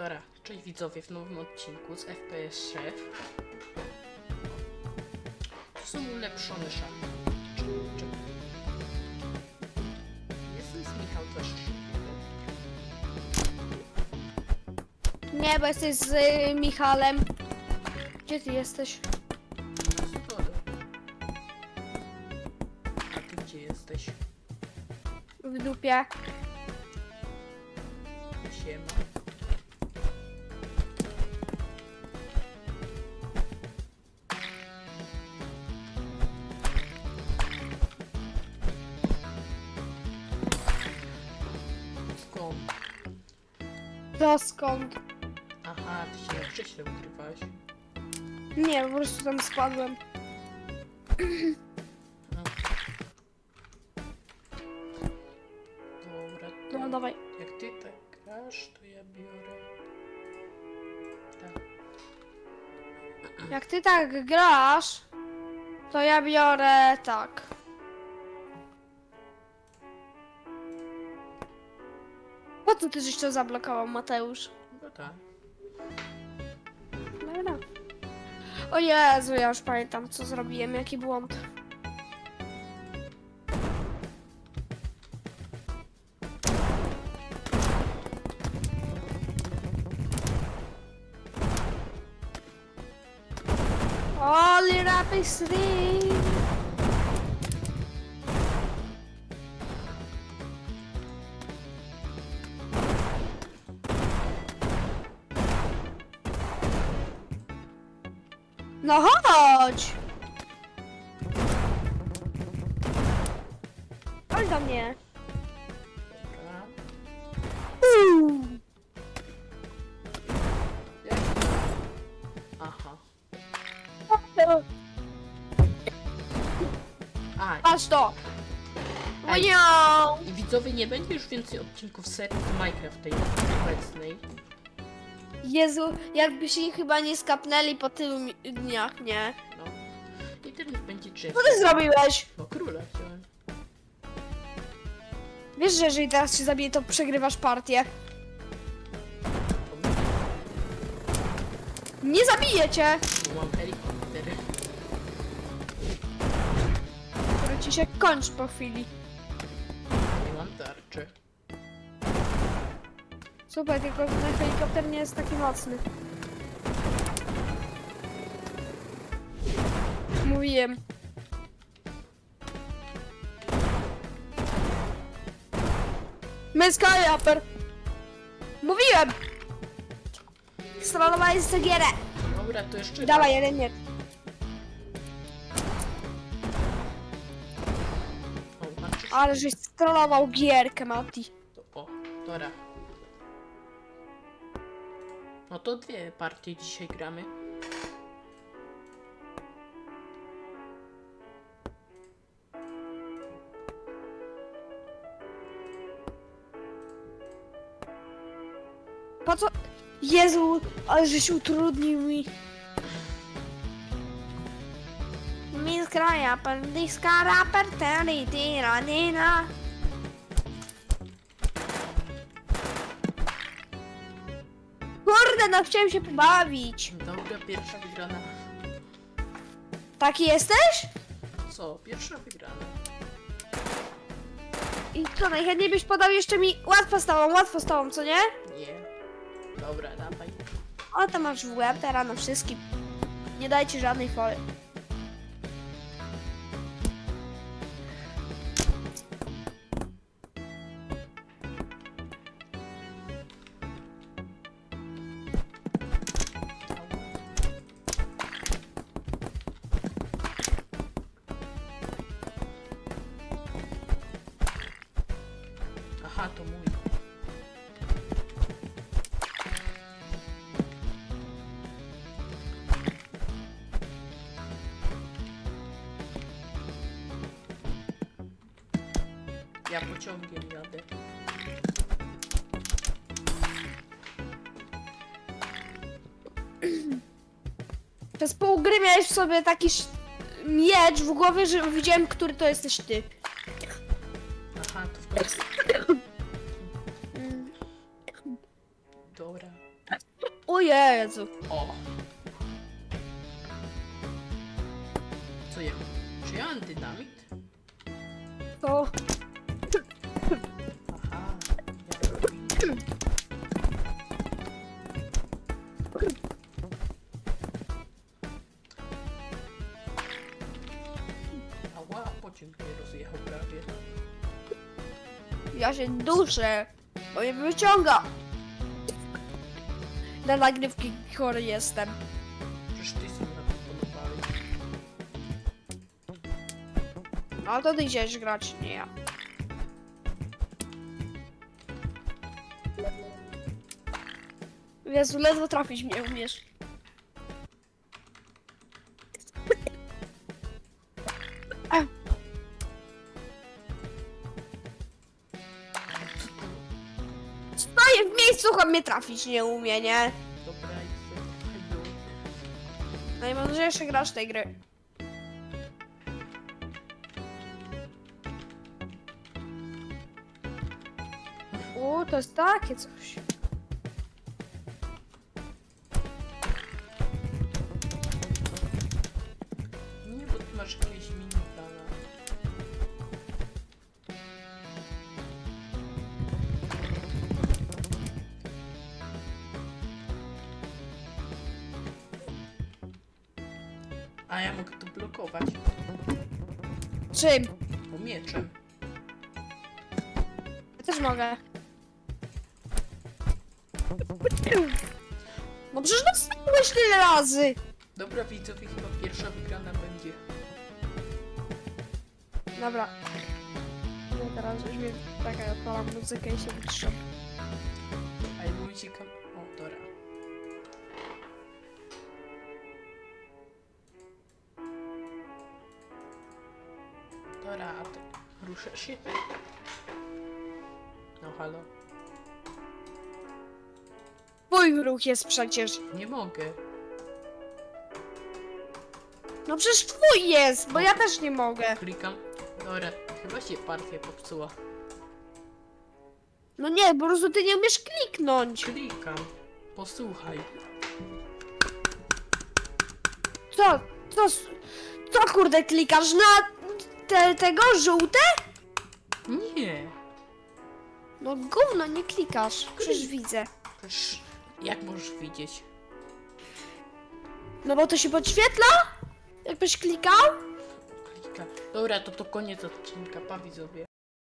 Dobra, cześć widzowie w nowym odcinku z FPS Chef. To są ulepszone Jestem z Michał też. Nie, bo jesteś z y, Michałem. Gdzie ty jesteś? A ty gdzie jesteś? W dupie. To skąd? Aha, ty się krześle ukrywałeś. Nie, po prostu tam spadłem. No. Dobra, to No dawaj. jak ty tak grasz, to ja biorę... Tak. Jak ty tak grasz, to ja biorę tak. Po co ty żeś to zablokował, Mateusz? No tak. Dobra. O Jezu, ja już pamiętam, co zrobiłem, jaki błąd. Holy rapid stream. No chodź! Chodź do mnie. Dobra. Uuu. Jak? Aha. A, Patrz to! Ej. I widzowie, nie będzie już więcej odcinków serii Minecraft tej obecnej. Jezu, jakby się chyba nie skapnęli po tylu mi- dniach, nie? No. I teraz będzie drzew. Co ty zrobiłeś? No króla wziąłem. Wiesz, że jeżeli teraz się zabije, to przegrywasz partię. Nie zabiję cię! Bo mam helikopter. Który ci się kończy po chwili. Nie mam tarczy. Super, tylko ten helikopter nie jest taki mocny. Mówiłem. Myska Japer. Mówiłem! Stronowałeś cegierę. Dobra, to jeszcze Dawaj, jeden nie. O, Ale żeś strollował gierkę, Mati. to- O, dobra. No to dwie partie dzisiaj gramy. Po co? Jezu, ale żeś utrudnił mi. Miska raper, diska raper, teri, tira, nina. Kurde, no chciałem się pobawić. Dobra, pierwsza wygrana. Taki jesteś? Co? Pierwsza wygrana. I co, najchętniej byś podał jeszcze mi łatwo z tobą, łatwo z tobą, co nie? Nie. Dobra, dawaj. O, to masz w łeb teraz na wszystkim. Nie dajcie żadnej fory. Aha, to mój. Ja pociągiem jadę. Przez pół gry miałeś w sobie taki miecz w głowie, że widziałem, który to jesteś ty. O Jezu. O! Co ja? Czy ja mam dynamit? To... Aha. Ała, pociąg mnie rozjechał prawie. Ja się duszę, bo mnie wyciąga. Na nagrywki chory jestem. Przecież ty sobie zaproponowałeś. No to ty idziesz grać, nie ja. Jezu, ledwo trafić mnie umiesz. Stoję w miejscu, choć mnie trafić nie umie, nie? Dobra, idź sobie. Najmądrzejszy gracz tej gry. O, to jest takie coś. A ja mogę to blokować. Czym? Bo mieczem. Ja też mogę. No przecież dostałeś tyle razy. Dobra widzowie, chyba pierwsza wygrana będzie. Dobra. No teraz już mnie taka odpalam muzykę i się wytrzymam. A ja mówię ciekaw... O. Dobra, ruszę się? No halo. Twój ruch jest przecież. Nie mogę. No przecież twój jest, bo ja też nie mogę. Klikam. Dobra, chyba się partia popsuła. No nie, po prostu ty nie umiesz kliknąć. Klikam. Posłuchaj. Co? Co? s- Co kurde klikasz na te, tego żółte? Nie. No gówno, nie klikasz. Przecież widzę. Przecież jak możesz widzieć? No bo to się podświetla? Jakbyś klikał? Klika. Dobra, to to koniec odcinka. Pa widzowie.